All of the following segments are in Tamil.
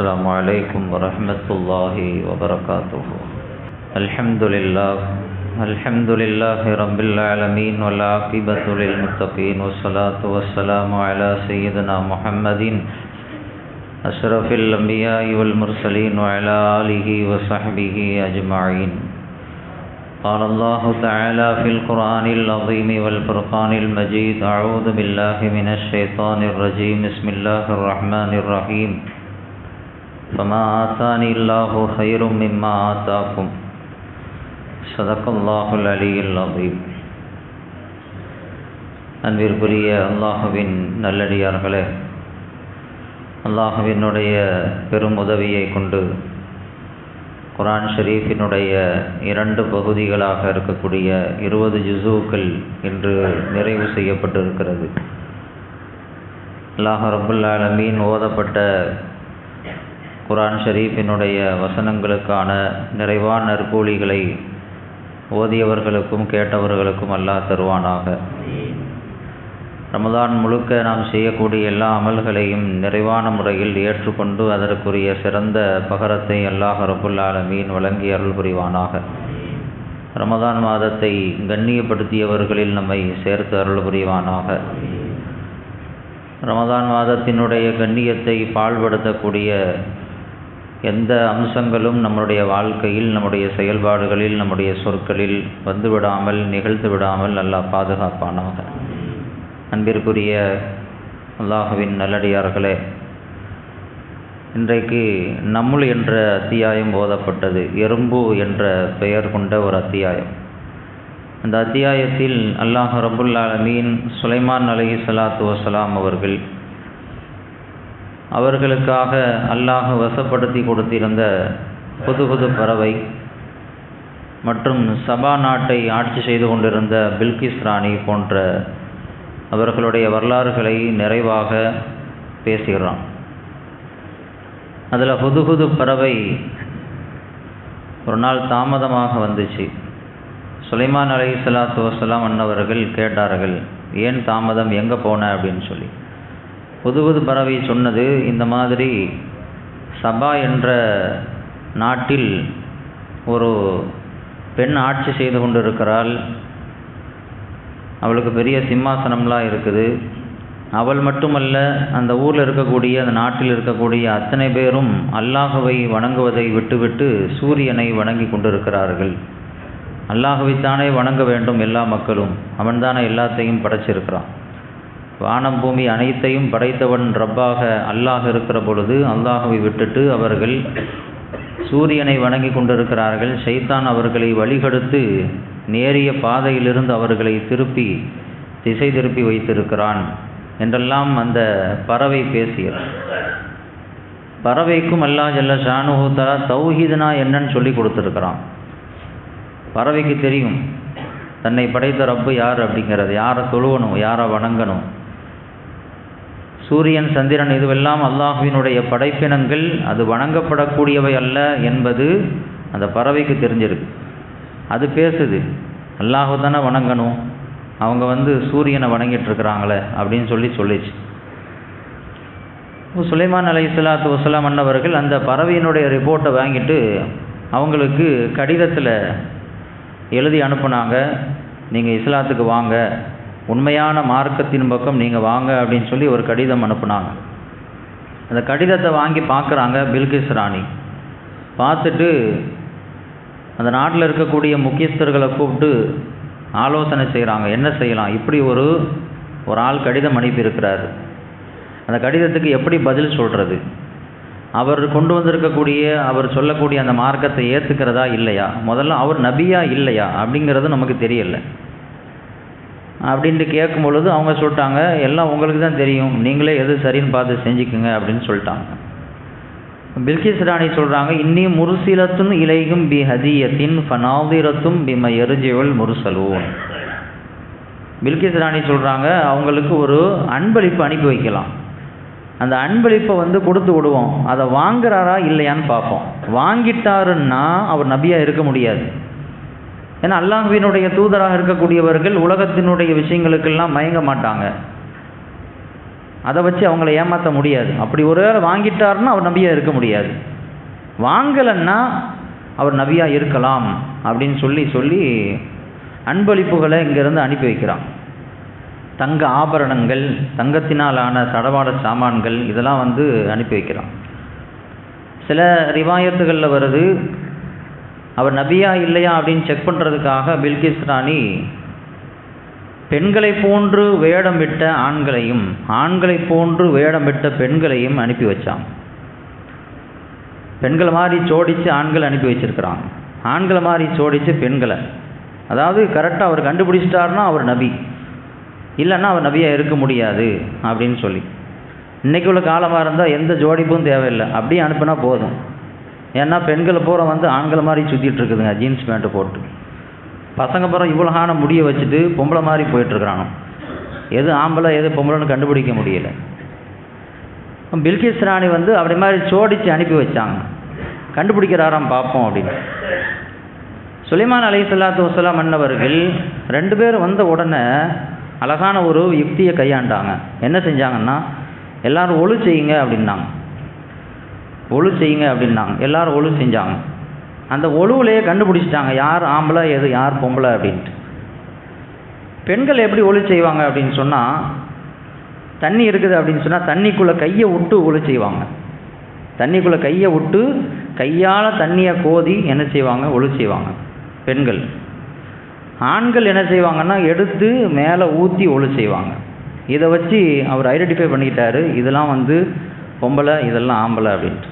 السلام عليكم ورحمة الله وبركاته الحمد لله الحمد لله رب العالمين والعاقبة للمتقين والصلاة والسلام على سيدنا محمد أشرف الأنبياء والمرسلين وعلى آله وصحبه أجمعين قال الله تعالى في القرآن العظيم والفرقان المجيد أعوذ بالله من الشيطان الرجيم بسم الله الرحمن الرحيم فما آتاني الله خير مما آتاكم صدق الله العلي العظيم அன்பிற்குரிய அல்லாஹுவின் நல்லடியார்களே அல்லாஹுவினுடைய பெரும் உதவியை கொண்டு குரான் ஷரீஃபினுடைய இரண்டு பகுதிகளாக இருக்கக்கூடிய இருபது ஜுசூக்கள் இன்று நிறைவு செய்யப்பட்டிருக்கிறது அல்லாஹ் ரபுல் ஆலமீன் ஓதப்பட்ட குரான் ஷரீஃபினுடைய வசனங்களுக்கான நிறைவான நற்கூலிகளை ஓதியவர்களுக்கும் கேட்டவர்களுக்கும் அல்லாஹ் தருவானாக. ரமதான் முழுக்க நாம் செய்யக்கூடிய எல்லா அமல்களையும் நிறைவான முறையில் ஏற்றுக்கொண்டு அதற்குரிய சிறந்த பகரத்தை அல்லாஹ் ரபுல்லாலமீன் வழங்கி அருள் புரிவானாக. ரமதான் மாதத்தை கண்ணியப்படுத்தியவர்களில் நம்மை சேர்த்து அருள் புரிவானாக. ரமதான் மாதத்தினுடைய கண்ணியத்தை பாழ்படுத்தக்கூடிய எந்த அம்சங்களும் நம்முடைய வாழ்க்கையில் நம்முடைய செயல்பாடுகளில் நம்முடைய சொற்களில் வந்துவிடாமல் நிகழ்ந்து விடாமல் அல்லாஹ் பாதுகாப்பானாக அன்பிற்குரிய அல்லாஹுவின் நல்லடியார்களே இன்றைக்கு நம்முள் என்ற அத்தியாயம் ஓதப்பட்டது எறும்பு என்ற பெயர் கொண்ட ஒரு அத்தியாயம். அந்த அத்தியாயத்தில் அல்லாஹ் ரபுல்லாலமீன் சுலைமான் அலி சலாத்து வசலாம் அவர்கள் அவர்களுக்காக அல்லாஹ் வசப்படுத்தி கொடுத்திருந்த புது புது பறவை மற்றும் சபா நாட்டை ஆட்சி செய்து கொண்டிருந்த பில்கிஸ் ராணி போன்ற அவர்களுடைய வரலாறுகளை நிறைவாக பேசுகிறான். அதில் புது புது பறவை ஒரு நாள் தாமதமாக வந்துச்சு. சுலைமான் அலை சலாத்து வசலாம் அன்னவர்கள் கேட்டார்கள் ஏன் தாமதம் எங்கே போன? அப்படின்னு சொல்லி. புது பறவை சொன்னது இந்த மாதிரி சபா என்ற நாட்டில் ஒரு பெண் ஆட்சி செய்து கொண்டிருக்கிறாள். அவளுக்கு பெரிய சிம்மாசனம்லாம் இருக்குது. அவள் மட்டுமல்ல அந்த ஊரில் இருக்கக்கூடிய அந்த நாட்டில் இருக்கக்கூடிய அத்தனை பேரும் அல்லாஹுவை வணங்குவதை விட்டுவிட்டு சூரியனை வணங்கி கொண்டிருக்கிறார்கள். அல்லாஹுவைத்தானே வணங்க வேண்டும் எல்லா மக்களும். அவன்தானே எல்லாத்தையும் படைச்சிருக்கிறான். வானம் பூமி அனைத்தையும் படைத்தவன் ரப்பாக அல்லாஹ் இருக்கிற பொழுது அல்லாஹுவை விட்டுட்டு அவர்கள் சூரியனை வணங்கி கொண்டிருக்கிறார்கள். ஷைத்தான் அவர்களை வழிகெடுத்து நேரிய பாதையிலிருந்து அவர்களை திருப்பி திசை திருப்பி வைத்திருக்கிறான் என்றெல்லாம் அந்த பறவை பேசியது. பறவைக்கும் அல்லா ஜல்ல ஷானுஹூத்தலா தௌஹீதுனா என்னன்னு சொல்லி கொடுத்துருக்குறான். பறவைக்கு தெரியும் தன்னை படைத்த ரப்பு யார் அப்படிங்கிறது. யாரை தொழுவணும் யாரை வணங்கணும் சூரியன் சந்திரன் இதுவெல்லாம் அல்லாஹுவினுடைய படைப்பினங்கள். அது வணங்கப்படக்கூடியவை அல்ல என்பது அந்த பறவைக்கு தெரிஞ்சிருக்கு. அது பேசுது அல்லாஹு தானே வணங்கணும். அவங்க வந்து சூரியனை வணங்கிட்டுருக்கிறாங்களே அப்படின்னு சொல்லி சொல்லிச்சு. சுலைமான் அலை இஸ்லாத்து வசலாம் அண்ணவர்கள் அந்த பறவையினுடைய ரிப்போர்ட்டை வாங்கிட்டு அவங்களுக்கு கடிதத்தில் எழுதி அனுப்புனாங்க நீங்கள் இஸ்லாத்துக்கு வாங்க உண்மையான மார்க்கத்தின் பக்கம் நீங்கள் வாங்க அப்படின்னு சொல்லி ஒரு கடிதம் அனுப்புனாங்க. அந்த கடிதத்தை வாங்கி பார்க்குறாங்க பில்கிஸ் ராணி. பார்த்துட்டு அந்த நாட்டில் இருக்கக்கூடிய முக்கியஸ்தர்களை கூப்பிட்டு ஆலோசனை செய்கிறாங்க. என்ன செய்யலாம்? இப்படி ஒரு ஒரு ஆள் கடிதம் அனுப்பியிருக்கிறாரு. அந்த கடிதத்துக்கு எப்படி பதில் சொல்கிறது அவர் கொண்டு வந்திருக்கக்கூடிய அவர் சொல்லக்கூடிய அந்த மார்க்கத்தை ஏற்றுக்கிறதா இல்லையா? முதல்ல அவர் நபியா இல்லையா? அப்படிங்கிறது நமக்கு தெரியல. அப்படின்ட்டு கேட்கும் பொழுது அவங்க சொல்லிட்டாங்க எல்லாம் உங்களுக்கு தான் தெரியும். நீங்களே எது சரின்னு பார்த்து செஞ்சுக்குங்க அப்படின்னு சொல்லிட்டாங்க. பில்கிஸ் ராணி சொல்கிறாங்க இன்னி முருசிலத்தும் இலையும் பி ஹதியத்தின் ஃபனாதிரத்தும் பிம எருஜிவல் முருசலூன். பில்கிஸ் ராணி சொல்கிறாங்க அவங்களுக்கு ஒரு அன்பளிப்பு அனுப்பி வைக்கலாம். அந்த அன்பளிப்பை வந்து கொடுத்து விடுவோம். அதை வாங்குறாரா இல்லையான்னு பார்ப்போம். வாங்கிட்டாருன்னா அவர் நபியாக இருக்க முடியாது. ஏன்னா அல்லாஹ்வினுடைய தூதராக இருக்கக்கூடியவர்கள் உலகத்தினுடைய விஷயங்களுக்கெல்லாம் மயங்க மாட்டாங்க. அதை வச்சு அவங்கள ஏமாற்ற முடியாது. அப்படி ஒரு வேளை வாங்கிட்டாருன்னா அவர் நபியாக இருக்க முடியாது. வாங்கலைன்னா அவர் நபியாக இருக்கலாம் அப்படின்னு சொல்லி சொல்லி அன்பளிப்புகளை இங்கேருந்து அனுப்பி வைக்கிறான். தங்க ஆபரணங்கள் தங்கத்தினாலான தடவாட சாமான்கள் இதெல்லாம் வந்து அனுப்பி வைக்கிறான். சில ரிவாயத்துகளில் வருது அவர் நபியா இல்லையா அப்படின்னு செக் பண்ணுறதுக்காக பில்கிஸ் ராணி பெண்களை போன்று வேடமிட்ட ஆண்களையும் ஆண்களை போன்று வேடமிட்ட பெண்களையும் அனுப்பி வச்சான். பெண்களை மாதிரி சோடித்து ஆண்களை அனுப்பி வச்சிருக்கிறான். ஆண்களை மாதிரி சோடித்து பெண்களை. அதாவது கரெக்டாக அவர் கண்டுபிடிச்சிட்டாருனா அவர் நபி. இல்லைன்னா அவர் நபியாக இருக்க முடியாது அப்படின்னு சொல்லி. இன்றைக்கி உள்ள காலமாக இருந்தால் எந்த ஜோடிப்பும் தேவையில்லை. அப்படியே அனுப்புனா போதும். ஏன்னா பெண்களை பூரா வந்து ஆண்களை மாதிரி சுற்றிட்டு இருக்குதுங்க ஜீன்ஸ் பேண்ட்டு போட்டு. பசங்க பூரா இவ்வளோ முடியை முடிய வச்சுட்டு பொம்பளை மாதிரி போயிட்டுருக்குறானோ எது ஆம்பளை எது பொம்பளைன்னு கண்டுபிடிக்க முடியல. பில்கிஸ் ராணி வந்து அப்படி மாதிரி சோடிச்சு அனுப்பி வச்சாங்க. கண்டுபிடிக்கிறாராம் பார்ப்போம் அப்படின்னு. சுலைமான் அலி சொல்லாத்து வசலாம் மன்னவர்கள் ரெண்டு பேரும் வந்த உடனே அழகான ஒரு யுக்தியை கையாண்டாங்க. என்ன செஞ்சாங்கன்னா எல்லாரும் ஒழு செய்யுங்க அப்படின்னாங்க. ஒழு செய்யுங்க அப்படின்னாங்க. எல்லாரும் ஒழு செஞ்சாங்க. அந்த ஒழுவுலையே கண்டுபிடிச்சிட்டாங்க. யார் ஆம்பளை எது யார் பொம்பளை அப்படின்ட்டு. பெண்கள் எப்படி ஒழு செய்வாங்க அப்படின்னு சொன்னால் தண்ணி இருக்குது அப்படின்னு சொன்னால் தண்ணிக்குள்ளே கையை விட்டு ஒழு செய்வாங்க. தண்ணிக்குள்ளே கையை விட்டு கையால் தண்ணியை கோதி என்ன செய்வாங்க? ஒழு செய்வாங்க. பெண்கள். ஆண்கள் என்ன செய்வாங்கன்னா எடுத்து மேலே ஊற்றி ஒழு செய்வாங்க. இதை வச்சு அவர் ஐடென்டிஃபை பண்ணிக்கிட்டாரு. இதெல்லாம் வந்து பொம்பளை இதெல்லாம் ஆம்பளை அப்படின்ட்டு.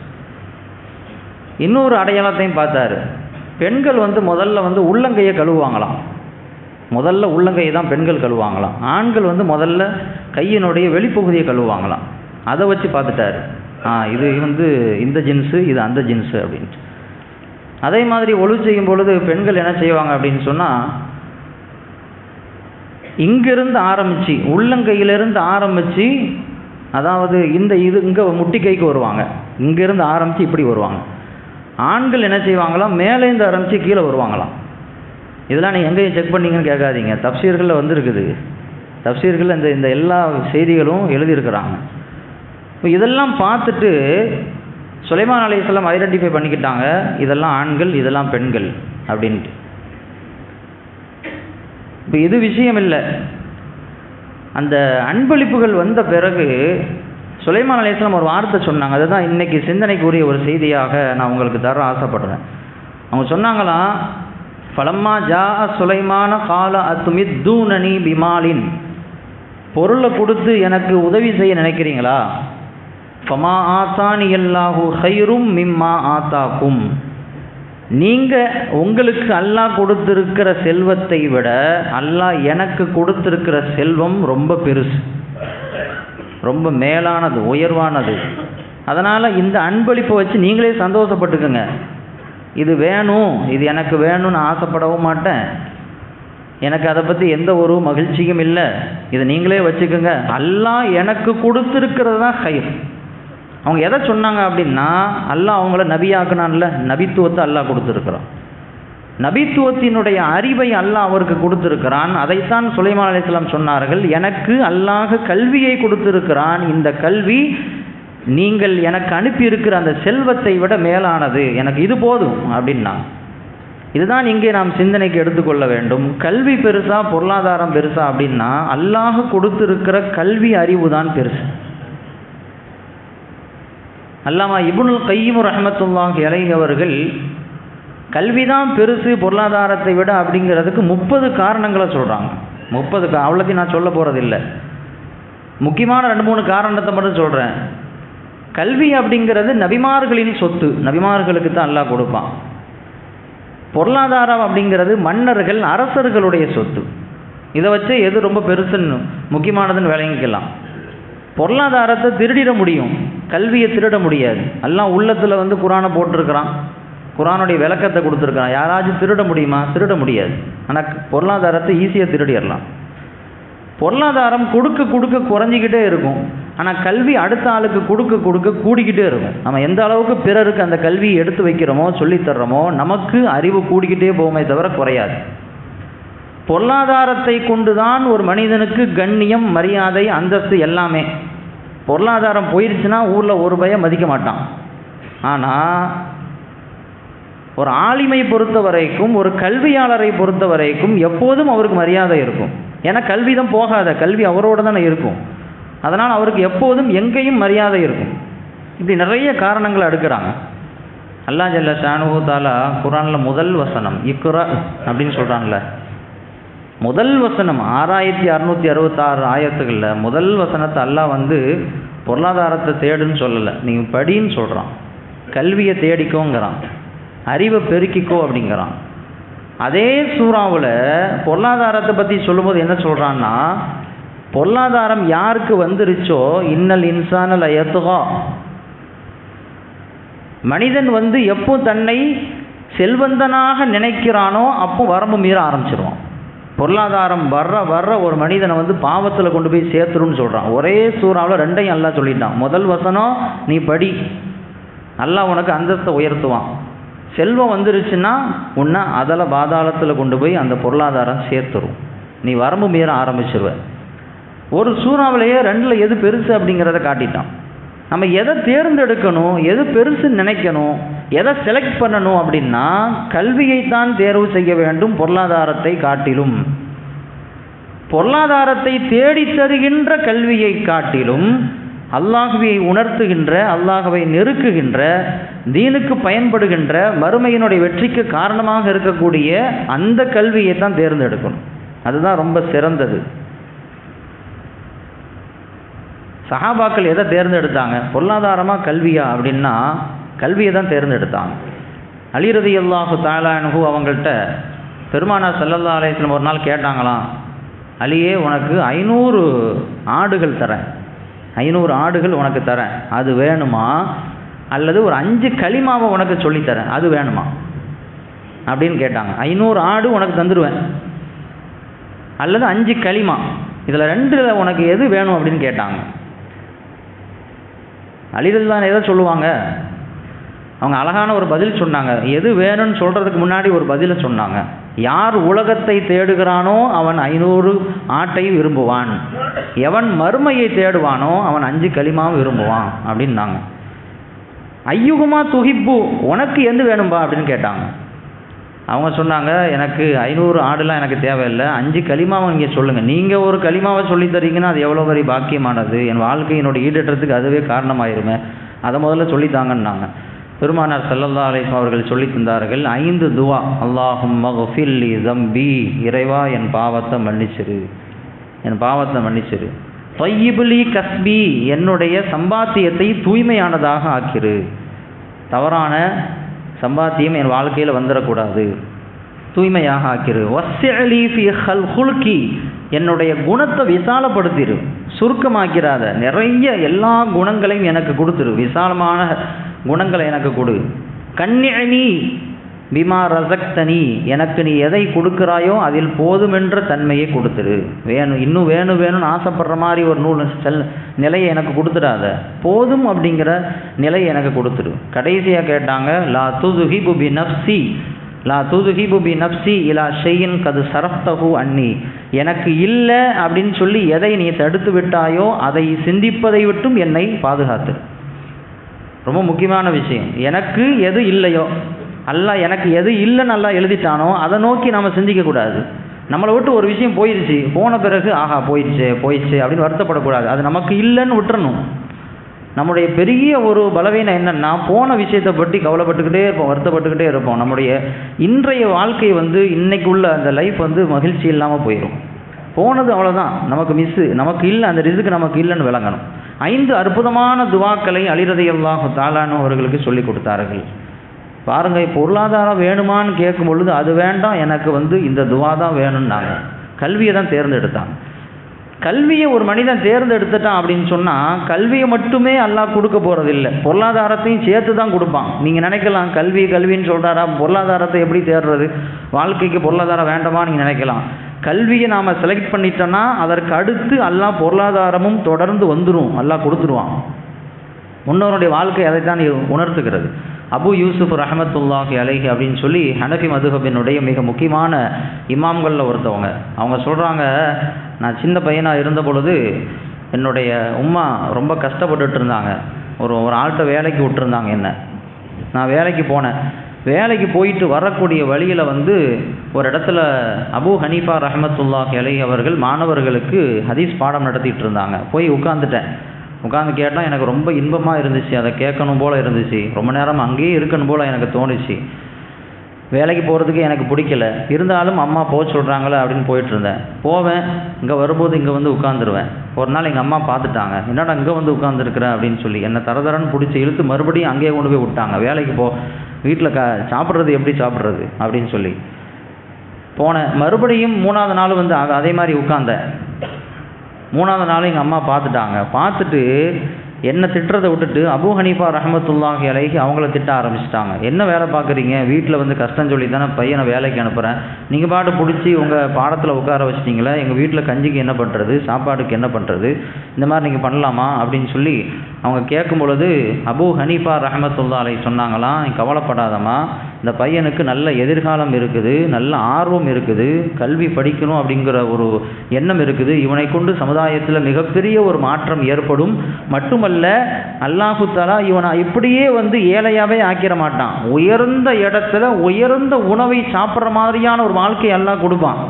இன்னொரு அடையாளத்தையும் பார்த்தாரு. பெண்கள் வந்து முதல்ல வந்து உள்ளங்கையை கழுவுவாங்களாம். முதல்ல உள்ளங்கையை தான் பெண்கள் கழுவாங்களாம் ஆண்கள் வந்து முதல்ல கையினுடைய வெளிப்பகுதியை கழுவுவாங்களாம். அதை வச்சு பார்த்துட்டாரு. ஆ இது வந்து இந்த ஜின்ஸு இது அந்த ஜின்ஸு அப்படின்ட்டு. அதே மாதிரி ஒழு செய்யும் பொழுது பெண்கள் என்ன செய்வாங்க அப்படின்னு சொன்னால் இங்கிருந்து ஆரம்பித்து உள்ளங்கையிலிருந்து ஆரம்பித்து அதாவது இந்த இது இங்கே முட்டி கைக்கு வருவாங்க. இங்கேருந்து ஆரம்பித்து இப்படி வருவாங்க. ஆண்கள் என்ன செய்வாங்களாம்? மேலேருந்து ஆரம்பித்து கீழே வருவாங்களாம். இதெல்லாம் நீங்கள் எங்கேயும் செக் பண்ணீங்கன்னு கேட்காதீங்க. தப்சீர்களில் வந்துருக்குது. தப்சீர்களில் இந்த இந்த எல்லா செய்திகளும் எழுதியிருக்கிறாங்க. இப்போ இதெல்லாம் பார்த்துட்டு சுலைமான் அலையம் ஐடென்டிஃபை பண்ணிக்கிட்டாங்க. இதெல்லாம் ஆண்கள் இதெல்லாம் பெண்கள் அப்படின்ட்டு. இப்போ இது விஷயம் இல்லை. அந்த அன்பளிப்புகள் வந்த பிறகு சுலைமான் அலையம் ஒரு வார்த்தை சொன்னாங்க. அதுதான் இன்றைக்கி சிந்தனைக்குரிய ஒரு செய்தியாக நான் உங்களுக்கு தர ஆசைப்படுறேன். அவங்க சொன்னாங்களாம் பலம்மா ஜா சுலைமான கால அத்துமித் தூனனி பிமாலின். பொருளை கொடுத்து எனக்கு உதவி செய்ய நினைக்கிறீங்களா? ஃபமா ஆத்தானி எல்லாஹு ஹைரும் மிம்மா ஆத்தாக்கும். நீங்கள் உங்களுக்கு அல்லாஹ் கொடுத்துருக்கிற செல்வத்தை விட அல்லாஹ் எனக்கு கொடுத்துருக்கிற செல்வம் ரொம்ப பெருசு. ரொம்ப மேலானது உயர்வானது. அதனால் இந்த அன்பளிப்பை வச்சு நீங்களே சந்தோஷப்பட்டுக்குங்க. இது வேணும் இது எனக்கு வேணும்னு ஆசைப்படவும் மாட்டேன். எனக்கு அதை பற்றி எந்த ஒரு மகிழ்ச்சியும் இல்லை. இதை நீங்களே வச்சுக்கோங்க. அல்லாஹ் எனக்கு கொடுத்துருக்கிறது தான் கயிறு அவங்க எதை சொன்னாங்க அப்படின்னா அல்லாஹ் அவங்கள நபியாக்குனான்ல நபித்துவத்தை அல்லாஹ் கொடுத்துருக்குறான். நபித்துவத்தினுடைய அறிவை அல்லாஹ் அவருக்கு கொடுத்திருக்கிறான். அதைத்தான் சுலைமான் அலிஸ்லாம் சொன்னார்கள். எனக்கு அல்லாஹ் கல்வியை கொடுத்திருக்கிறான். இந்த கல்வி நீங்கள் எனக்கு அனுப்பியிருக்கிற அந்த செல்வத்தை விட மேலானது. எனக்கு இது போதும் அப்படின்னா. இதுதான் இங்கே நாம் சிந்தனைக்கு எடுத்துக்கொள்ள வேண்டும். கல்வி பெருசா பொருளாதாரம் பெருசா அப்படின்னா அல்லாஹ் கொடுத்திருக்கிற கல்வி அறிவு தான் பெருசு. அல்லாமா இபுனுல் கையும் ரஹமத்துல்லாஹ் இலை அவர்கள் கல்வி தான் பெருசு பொருளாதாரத்தை விட அப்படிங்கிறதுக்கு முப்பது காரணங்களை சொல்கிறாங்க முப்பது கா அவ்வளோத்தையும் நான் சொல்ல போகிறதில்ல முக்கியமான ரெண்டு மூணு காரணத்தை மட்டும் சொல்கிறேன் கல்வி அப்படிங்கிறது நபிமார்களின் சொத்து. நபிமார்களுக்கு தான் எல்லாம் கொடுப்பான். பொருளாதாரம் அப்படிங்கிறது மன்னர்கள் அரசர்களுடைய சொத்து. இதை வச்சு எது ரொம்ப பெருசுன்னு முக்கியமானதுன்னு விளங்கிக்கலாம். பொருளாதாரத்தை திருடிட முடியும். கல்வியை திருட முடியாது. எல்லாம் உள்ளத்தில் வந்து குரானை போட்டிருக்கிறான். குரானுடைய விளக்கத்தை கொடுத்துருக்கான் யாராச்சும் திருட முடியுமா? திருட முடியாது. ஆனால் பொருளாதாரத்தை ஈஸியாக திருடிடலாம். பொருளாதாரம் கொடுக்க கொடுக்க குறைஞ்சிக்கிட்டே இருக்கும். ஆனால் கல்வி அடுத்த ஆளுக்கு கொடுக்க கொடுக்க கூடிக்கிட்டே இருக்கும். நம்ம எந்த அளவுக்கு பிறருக்கு அந்த கல்வியை எடுத்து வைக்கிறோமோ சொல்லித்தர்றோமோ நமக்கு அறிவு கூடிக்கிட்டே போகுமே தவிர குறையாது. பொருளாதாரத்தை கொண்டு தான் ஒரு மனிதனுக்கு கண்ணியம் மரியாதை அந்தஸ்து எல்லாமே. பொருளாதாரம் போயிடுச்சுன்னா ஊரில் ஒரு பயம் மதிக்க மாட்டான். ஆனால் ஒரு ஆளுமை பொறுத்த வரைக்கும் ஒரு கல்வியாளரை பொறுத்த வரைக்கும் எப்போதும் அவருக்கு மரியாதை இருக்கும். ஏன்னா கல்வி தான் போகாத கல்வி அவரோட தானே இருக்கும். அதனால் அவருக்கு எப்போதும் எங்கேயும் மரியாதை இருக்கும். இப்படி நிறைய காரணங்களை அடுக்கிறாங்க. அல்லா ஜல்ல ஷானு தாலா குரானில் முதல் வசனம் இக்குரா அப்படின்னு சொல்கிறாங்களே முதல் வசனம் ஆறாயிரத்தி அறநூற்றி அறுபத்தாறு ஆயிரத்துகளில் முதல் வசனத்தை அல்லாஹ் வந்து பொருளாதாரத்தை தேடுன்னு சொல்லலை. நீங்கள் படின்னு சொல்கிறான் கல்வியை தேடிக்கோங்கிறான். அறிவை பெருக்கிக்கோ அப்படிங்கிறான். அதே சூறாவில் பொருளாதாரத்தை பற்றி சொல்லும்போது என்ன சொல்கிறான்னா பொருளாதாரம் யாருக்கு வந்துருச்சோ இன்னல் இன்சானல் எத்துகா மனிதன் வந்து எப்போ தன்னை செல்வந்தனாக நினைக்கிறானோ அப்போ வரம்பு மீற ஆரம்பிச்சிருவான். பொருளாதாரம் வர்ற வர்ற ஒரு மனிதனை வந்து பாவத்தில் கொண்டு போய் சேர்த்துருன்னு சொல்கிறான் ஒரே சூறாவில் ரெண்டையும் அல்லா சொல்லிட்டான். முதல் வசனம் நீ படி. நல்லா உனக்கு அந்தஸ்தை உயர்த்துவான். செல்வம் வந்துருச்சுன்னா உன்னை அதில் பாதாளத்தில் கொண்டு போய் அந்த பொருளாதாரம் சேர்த்துரும். நீ வரம்பு மீற ஆரம்பிச்சிருவ. ஒரு சூறாவிலேயே ரெண்டில் எது பெருசு அப்படிங்கிறத காட்டிட்டான். நம்ம எதை தேர்ந்தெடுக்கணும் எது பெருசுன்னு நினைக்கணும் எதை செலக்ட் பண்ணணும் அப்படின்னா கல்வியைத்தான் தேர்வு செய்ய வேண்டும் பொருளாதாரத்தை காட்டிலும். பொருளாதாரத்தை தேடி தருகின்ற கல்வியை காட்டிலும் அல்லாஹுவை உணர்த்துகின்ற அல்லாஹுவை நெருக்குகின்ற தீனுக்கு பயன்படுகின்ற மறுமையினுடைய வெற்றிக்கு காரணமாக இருக்கக்கூடிய அந்த கல்வியை தான் தேர்ந்தெடுக்கணும். அதுதான் ரொம்ப சிறந்தது. சஹாபாக்கள் எதை தேர்ந்தெடுத்தாங்க? பொருளாதாரமாக கல்வியா அப்படின்னா கல்வியை தான் தேர்ந்தெடுத்தாங்க. அலிரதி அல்லாஹு தாலானு அவங்கள்ட்ட பெருமானா சல்லல்லா ஆலயத்தில் ஒரு நாள் கேட்டாங்களாம் அலியே உனக்கு ஐநூறு ஆடுகள் தரேன். ஐநூறு ஆடுகள் உனக்கு தரேன். அது வேணுமா? அல்லது ஒரு அஞ்சு களிமாவை உனக்கு சொல்லித்தரேன் அது வேணுமா? அப்படின்னு கேட்டாங்க. ஐநூறு ஆடு உனக்கு தந்துடுவேன் அல்லது அஞ்சு களிமா? இதில் ரெண்டில் உனக்கு எது வேணும் அப்படின்னு கேட்டாங்க. அழிதல் எதை சொல்லுவாங்க? அவங்க அழகான ஒரு பதில் சொன்னாங்க. எது வேணும்னு சொல்கிறதுக்கு முன்னாடி ஒரு பதிலை சொன்னாங்க. யார் உலகத்தை தேடுகிறானோ அவன் ஐநூறு ஆட்டை விரும்புவான். எவன் மறுமையை தேடுவானோ அவன் அஞ்சு களிமாவும் விரும்புவான் அப்படின்னாங்க. ஐயுகுமா துகிப்பு உனக்கு எது வேணும்பா அப்படின்னு கேட்டாங்க. அவங்க சொன்னாங்க எனக்கு ஐநூறு ஆடுலாம் எனக்கு தேவையில்லை அஞ்சு களிமாவை நீங்கள் சொல்லுங்கள் நீங்கள் ஒரு களிமாவை சொல்லி தரீங்கன்னா அது எவ்வளோ பெரிய பாக்கியமானது? என் வாழ்க்கையினோட ஈடேற்றத்துக்கு அதுவே காரணமாயிருமே. அதை முதல்ல சொல்லித்தாங்கன்னாங்க பெருமானார் சல்லல்லா அலிஸ்லாம் அவர்கள் சொல்லி தந்தார்கள் ஐந்து துவா. அல்லாஹும் மகஃபில்லி தம்பி இறைவா என் பாவத்தை மன்னிச்சிரு. என் பாவத்தை மன்னிச்சிரு. தொய்யிபுலி கஸ்பி என்னுடைய சம்பாத்தியத்தை தூய்மையானதாக ஆக்கிரு. தவறான சம்பாத்தியம் என் வாழ்க்கையில் வந்துடக்கூடாது தூய்மையாக ஆக்கிரு. வஸ்ஸலி ஃபி ஹல் ஹுல்கி என்னுடைய குணத்தை விசாலப்படுத்திடு சுருக்கமாக்கிறாத நிறைய எல்லா குணங்களையும் எனக்கு கொடுத்துரு. விசாலமான குணங்களை எனக்கு கொடு. கண்ணி பிமா ரசக்தனி எனக்கு நீ எதை கொடுக்குறாயோ அதில் போதுமென்ற தன்மையை கொடுத்துரு வேணும் இன்னும் வேணும் வேணும்னு ஆசைப்படுற மாதிரி ஒரு நூல் செல் நிலையை எனக்கு கொடுத்துடாத. போதும் அப்படிங்கிற நிலையை எனக்கு கொடுத்துரு கடைசியாக கேட்டாங்க லா துதுஹி புபி நப்சி லா துதுஹி புபி நப்சி இலா ஷெய்யின் கது சரப்தகு அன்னி. எனக்கு இல்லை அப்படின்னு சொல்லி எதை நீ தடுத்து விட்டாயோ அதை சிந்திப்பதை விட்டும் என்னை பாதுகாத்து ரொம்ப முக்கியமான விஷயம். எனக்கு எது இல்லையோ அல்லாஹ் எனக்கு எது இல்லைன்னு நல்லா எழுதிட்டானோ அதை நோக்கி நம்ம சிந்திக்கக்கூடாது நம்மளை விட்டு ஒரு விஷயம் போயிடுச்சு போன பிறகு ஆஹா போயிடுச்சு போயிடுச்சு அப்படின்னு வருத்தப்படக்கூடாது. அது நமக்கு இல்லைன்னு விட்டுறணும். நம்முடைய பெரிய ஒரு பலவீனம் என்னென்னா போன விஷயத்தை பற்றி கவலைப்பட்டுக்கிட்டே இருப்போம் வருத்தப்பட்டுக்கிட்டே இருப்போம். நம்முடைய இன்றைய வாழ்க்கை வந்து இன்றைக்கு உள்ள அந்த லைஃப் வந்து மகிழ்ச்சி இல்லாமல் போயிடும் போனது அவ்வளோதான் நமக்கு மிஸ்ஸு நமக்கு இல்லை அந்த ரிசுக்கு நமக்கு இல்லைன்னு விளங்கணும். ஐந்து அற்புதமான துவாக்களை அலிரதையல்லாஹு தாலானு அவர்களுக்கு சொல்லிக் கொடுத்தார்கள். பாருங்கள் பொருளாதாரம் வேணுமான்னு கேட்கும் பொழுது அது வேண்டாம் எனக்கு வந்து இந்த துவா தான் வேணும்னாங்க. கல்வியை தான் தேர்ந்தெடுத்தாங்க. கல்வியை ஒரு மனிதன் தேர்ந்தெடுத்துட்டான் அப்படின்னு சொன்னால் கல்வியை மட்டுமே எல்லாம் கொடுக்க போகிறதில்ல பொருளாதாரத்தையும் சேர்த்து தான் கொடுப்பான். நீங்கள் நினைக்கலாம் கல்வி கல்வின்னு சொல்கிறாரா பொருளாதாரத்தை எப்படி தேடுறது வாழ்க்கைக்கு பொருளாதாரம் வேண்டாமா நீங்கள் நினைக்கலாம். கல்வியை நாம் செலக்ட் பண்ணிட்டோன்னா அதற்கு அடுத்து எல்லாம் பொருளாதாரமும் தொடர்ந்து வந்துடும் எல்லாம் கொடுத்துருவான். முன்னோருடைய வாழ்க்கை அதைத்தான் உணர்த்துகிறது. அபு யூசுப் ரஹமத்துல்லாஹி அலைஹி அப்படின்னு சொல்லி ஹனஃபி மதுஹபினுடைய மிக முக்கியமான இமாம்களில் ஒருத்தவங்க. அவங்க சொல்கிறாங்க நான் சின்ன பையனாக இருந்த பொழுது என்னுடைய உம்மா ரொம்ப கஷ்டப்பட்டுட்டு இருந்தாங்க ஒரு ஒரு ஆள்கிட்ட வேலைக்கு விட்டுருந்தாங்க என்ன. நான் வேலைக்கு போனேன். வேலைக்கு போயிட்டு வரக்கூடிய வழியில் வந்து ஒரு இடத்துல அபு ஹனீஃபா ரஹமத்துல்லாஹி அலை அவர்கள் மாணவர்களுக்கு ஹதீஸ் பாடம் நடத்திட்டு இருந்தாங்க போய் உட்காந்துட்டேன் உட்காந்து கேட்டால் எனக்கு ரொம்ப இன்பமாக இருந்துச்சு அதை கேட்கணும் போல் இருந்துச்சு. ரொம்ப நேரம் அங்கேயே இருக்கணும் போல் எனக்கு தோணுச்சு. வேலைக்கு போகிறதுக்கு எனக்கு பிடிக்கல. இருந்தாலும் அம்மா போக சொல்கிறாங்களே அப்படின்னு போயிட்டுருந்தேன் போவேன் இங்கே வரும்போது இங்கே வந்து உட்காந்துருவேன் ஒரு நாள் எங்கள் அம்மா பார்த்துட்டாங்க. என்னடா இங்கே வந்து உட்காந்துருக்குற அப்படின்னு சொல்லி என்னை தரதரன்னு பிடிச்சி இழுத்து மறுபடியும் அங்கேயே கொண்டு போய் விட்டாங்க. வேலைக்கு போ வீட்டில் க சாப்பிட்றது எப்படி சாப்பிட்றது அப்படின்னு சொல்லி. போனேன். மறுபடியும் மூணாவது நாள் வந்து அதே மாதிரி உட்காந்தேன் மூணாவது நாள் எங்கள் அம்மா பார்த்துட்டாங்க. பார்த்துட்டு என்னை திட்டுறதை விட்டுட்டு அபு ஹனீஃபா ரஹமத்துல்லாஹி அலைஹி அவங்கள திட்ட ஆரம்பிச்சிட்டாங்க. என்ன வேலை பார்க்குறீங்க? வீட்டில் வந்து கஷ்டம் சொல்லி தானே பையனை வேலைக்கு அனுப்புகிறேன் நீங்கள் பாட்டு பிடிச்சி உங்கள் பாடத்தில் உட்கார வச்சிட்டீங்களே எங்கள் வீட்டில் கஞ்சிக்கு என்ன பண்ணுறது சாப்பாடுக்கு என்ன பண்ணுறது இந்த மாதிரி நீங்கள் பண்ணலாமா? அப்படின்னு சொல்லி அவங்க கேட்கும் பொழுது அபு ஹனீஃபா ரஹமத்துல்லா அலை சொன்னாங்களாம் கவலைப்படாதம்மா. இந்த பையனுக்கு நல்ல எதிர்காலம் இருக்குது நல்ல ஆர்வம் இருக்குது கல்வி படிக்கணும் அப்படிங்கிற ஒரு எண்ணம் இருக்குது. இவனை கொண்டு சமுதாயத்தில் மிகப்பெரிய ஒரு மாற்றம் ஏற்படும். மட்டுமல்ல அல்லாஹுத்தாலா இவனை இப்படியே வந்து ஏழையாகவே ஆக்கிட மாட்டான். உயர்ந்த இடத்துல உயர்ந்த உணவை சாப்பிட்ற மாதிரியான ஒரு வாழ்க்கை எல்லாம் கொடுப்பான்.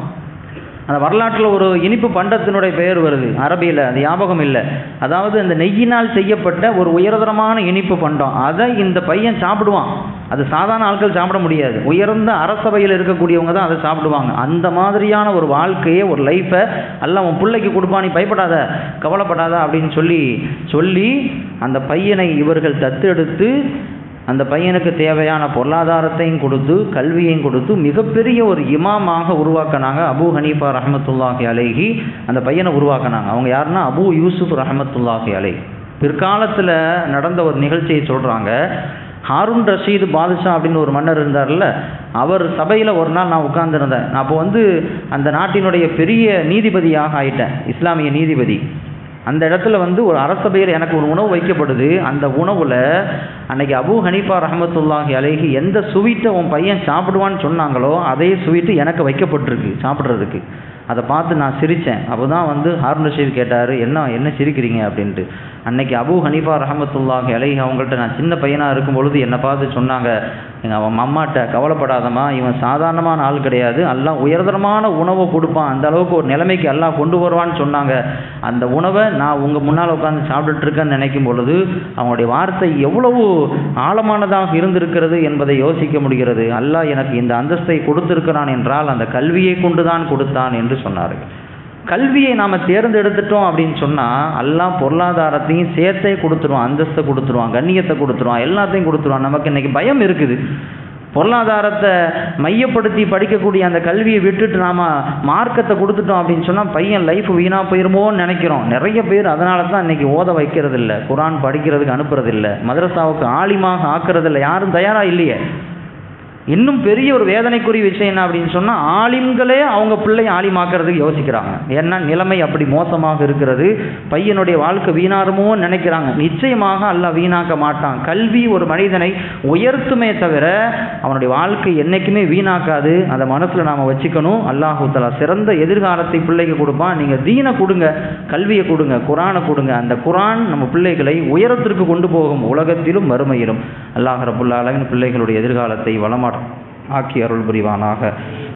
அந்த வரலாற்றில் ஒரு இனிப்பு பண்டத்தினுடைய பெயர் வருது அரபியில். அது ஞாபகம் இல்லை. அதாவது அந்த நெய்யினால் செய்யப்பட்ட ஒரு உயர்தரமான இனிப்பு பண்டம். அதை இந்த பையன் சாப்பிடுவான். அது சாதாரண ஆட்கள் சாப்பிட முடியாது. உயர்ந்த அரசபையில் இருக்கக்கூடியவங்க தான் அதை சாப்பிடுவாங்க. அந்த மாதிரியான ஒரு வாழ்க்கையை ஒரு லைஃப்பை அல்ல உன் பிள்ளைக்கு கொடுப்பான் நீ பயப்படாத கவலைப்படாத அப்படின்னு சொல்லி சொல்லி அந்த பையனை இவர்கள் தத்தெடுத்து அந்த பையனுக்கு தேவையான பொருளாதாரத்தையும் கொடுத்து கல்வியையும் கொடுத்து மிகப்பெரிய ஒரு இமாமாக உருவாக்கினாங்க அபு ஹனீஃபா ரஹமத்துல்லாஹி அலைஹி. அந்த பையனை உருவாக்கினாங்க. அவங்க யாருன்னா? அபு யூசுப் ரஹமத்துல்லாஹி அலை பிற்காலத்தில் நடந்த ஒரு நிகழ்ச்சியை சொல்கிறாங்க ஹாரூன் ரஷீது பாதுஷா அப்படின்னு ஒரு மன்னர் இருந்தார்ல அவர் சபையில் ஒரு நாள் நான் உட்கார்ந்துருந்தேன். நான் அப்போ வந்து அந்த நாட்டினுடைய பெரிய நீதிபதியாக ஆயிட்டேன் இஸ்லாமிய நீதிபதி. அந்த இடத்துல வந்து ஒரு அரசபையில் எனக்கு ஒரு உணவு வைக்கப்படுது. அந்த உணவில் அன்னைக்கு அபு ஹனீஃபா ரஹமத்துல்லாஹி அலைஹி எந்த ஸ்வீட்டை உன் பையன் சாப்பிடுவான்னு சொன்னாங்களோ அதே ஸ்வீட்டு எனக்கு வைக்கப்பட்டிருக்கு சாப்பிட்றதுக்கு. அதை பார்த்து நான் சிரித்தேன் அப்போ தான் வந்து ஹார்ன் ரஷீத் கேட்டார் என்ன என்ன சிரிக்கிறீங்க? அப்படின்ட்டு. அன்னைக்கு அபு ஹனீஃபா ரஹமத்துல்லாஹி அலைஹி அவங்கள்ட்ட நான் சின்ன பையனாக இருக்கும் பொழுது என்னை பார்த்து சொன்னாங்க எங்கள் அவன் அம்மாட்ட கவலைப்படாதம்மா இவன் சாதாரணமான ஆள் கிடையாது. எல்லாம் உயர்தரமான உணவை கொடுப்பான். அந்த அளவுக்கு ஒரு நிலைமைக்கு எல்லாம் கொண்டு வருவான்னு சொன்னாங்க. அந்த உணவை நான் உங்கள் முன்னால் உட்காந்து சாப்பிட்டுட்ருக்கேன்னு நினைக்கும் பொழுது அவங்களுடைய வார்த்தை எவ்வளவு ஆழமானதாக இருந்திருக்கிறது என்பதை யோசிக்க முடிகிறது. அல்லாஹ் எனக்கு இந்த அந்தஸ்தை கொடுத்திருக்கிறான் என்றால் அந்த கல்வியை கொண்டுதான் கொடுத்தான் என்று சொன்னார்கள். கல்வியை நாம் தேர்ந்தெடுத்துட்டோம் அப்படின்னு சொன்னால் எல்லாம் பொருளாதாரத்தையும் சேர்த்தே கொடுத்துருவான் அந்தஸ்தை கொடுத்துருவான் கண்ணியத்தை கொடுத்துருவான் எல்லாத்தையும் கொடுத்துருவான். நமக்கு இன்றைக்கி பயம் இருக்குது. பொருளாதாரத்தை மையப்படுத்தி படிக்கக்கூடிய அந்த கல்வியை விட்டுட்டு நாம் மார்க்கத்தை கொடுத்துட்டோம் அப்படின்னு சொன்னால் பையன் லைஃப் வீணாக போயிருமோன்னு நினைக்கிறோம். நிறைய பேர் அதனால தான் இன்றைக்கி ஓத வைக்கிறது இல்லை குரான் படிக்கிறதுக்கு அனுப்புறதில்லை மதரசாவுக்கு ஆலிமாக ஆக்கிறதில்ல யாரும் தயாராக இல்லையே. இன்னும் பெரிய ஒரு வேதனைக்குரிய விஷயம் என்ன அப்படின்னு சொன்னால் ஆலிம்களே அவங்க பிள்ளை ஆலிமாக்கிறதுக்கு யோசிக்கிறாங்க. ஏன்னா நிலைமை அப்படி மோசமாக இருக்கிறது. பையனுடைய வாழ்க்கை வீணாருமோ நினைக்கிறாங்க. நிச்சயமாக அல்ல வீணாக்க மாட்டான். கல்வி ஒரு மனிதனை உயர்த்துமே தவிர அவனுடைய வாழ்க்கை என்றைக்குமே வீணாக்காது. அதை மனசில் நாம் வச்சுக்கணும். அல்லாஹூத்தலா சிறந்த எதிர்காலத்தை பிள்ளைக்கு கொடுப்பான். நீங்கள் தீனை கொடுங்க கல்வியை கொடுங்க குரானை கொடுங்க. அந்த குரான் நம்ம பிள்ளைகளை உயரத்திற்கு கொண்டு போகும் உலகத்திலும் மறுமையிலும் அல்லாஹ் ரபுல்லா பிள்ளைகளுடைய எதிர்காலத்தை வளமாற்ற ஆக்கி அருள் புரிவானாக